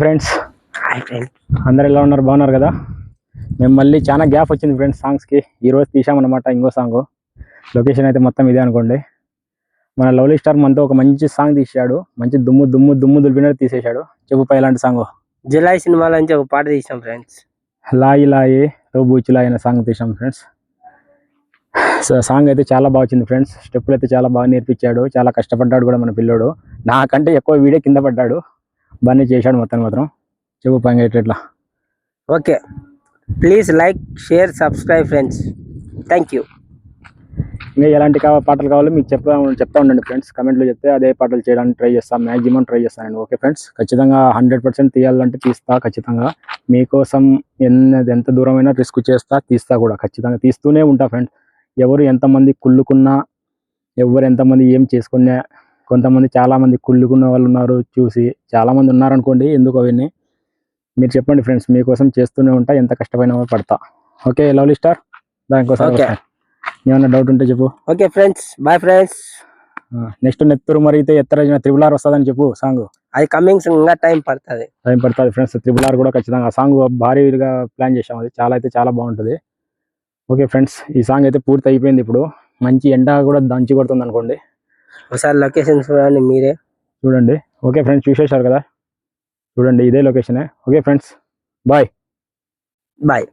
Friends. Hi friend అందరు ఎలా ఉన్నారు? బాగున్నారు కదా? మేము మళ్ళీ చాలా గ్యాప్ వచ్చింది ఫ్రెండ్స్ సాంగ్స్కి. ఈ రోజు తీసామన్నమాట ఇంకో సాంగ్. లొకేషన్ అయితే మొత్తం ఇదే అనుకోండి. మన లవ్లీ స్టార్ మనతో ఒక మంచి సాంగ్ తీసాడు మంచి దుమ్ము దుమ్ము దుమ్ము దులిపినట్టు తీసేశాడు. చెప్పు పై ఇలాంటి సాంగ్. జులై సినిమా నుంచి ఒక పాట తీసాం ఫ్రెండ్స్. లాయి లాయి తో బూచిలాయి అనే సాంగ్ తీసాం ఫ్రెండ్స్. సో సాంగ్ అయితే చాలా బాగా వచ్చింది ఫ్రెండ్స్. స్టెప్పులు అయితే చాలా బాగా నేర్పించాడు. చాలా కష్టపడ్డాడు కూడా మన పిల్లోడు. నాకంటే ఎక్కువ వీడియో కింద పడ్డాడు. బాగానే చేశాడు మొత్తం మాత్రం. చెప్పు పైన ఎట్లా okay. Please like share subscribe friends. Thank you. ఇంకా ఎలాంటి కావ పాటలు కావాలో మీకు చెప్తా చెప్తా ఉండండి ఫ్రెండ్స్. కమెంట్లో చెప్తే అదే పాటలు చేయడానికి ట్రై చేస్తాను మ్యాక్సిమం ట్రై చేస్తానండి. Okay friends? ఖచ్చితంగా హండ్రెడ్ పర్సెంట్ తీయాలంటే తీస్తా ఖచ్చితంగా. మీకోసం ఎన్న ఎంత దూరమైనా రిస్క్ చేస్తా తీస్తా కూడా. ఖచ్చితంగా తీస్తూనే ఉంటా ఫ్రెండ్స్. ఎవరు ఎంతమంది కుళ్ళుకున్నా ఎవరు ఎంతమంది ఏం చేసుకున్నా కొంతమంది చాలామంది కుళ్ళుకున్న వాళ్ళు ఉన్నారు చూసి చాలామంది ఉన్నారనుకోండి ఎందుకు అవన్నీ? మీరు చెప్పండి ఫ్రెండ్స్ మీకోసం చేస్తూనే ఉంటా ఎంత కష్టమైనా పడతా. ఓకే లవ్లీ స్టార్ దానికోసం. ఏమైనా డౌట్ ఉంటే చెప్పు. Okay friends bye friends. Next నెత్తురు మరిగితే ఎత్తరైన త్రిబుల్ ఆర్ వస్తుందని చెప్పు సాంగ్. అది కమింగ్స్ ఇంకా టైం పడుతుంది. టైం పడుతుంది ఫ్రెండ్స్ త్రిబుల్ ఆర్ కూడా ఖచ్చితంగా. సాంగ్ భారీగా ప్లాన్ చేసాం అది. చాలా అయితే చాలా బాగుంటుంది. ఓకే ఫ్రెండ్స్ ఈ సాంగ్ అయితే పూర్తి అయిపోయింది ఇప్పుడు. మంచి ఎండ కూడా దంచి కొడుతుంది అనుకోండి. ఒకసారి లొకేషన్ చూడండి మీరే. చూడండి. ఓకే ఫ్రెండ్స్ చూసేశారు కదా? చూడండి ఇదే లొకేషనే ఓకే ఫ్రెండ్స్ బాయ్. బాయ్.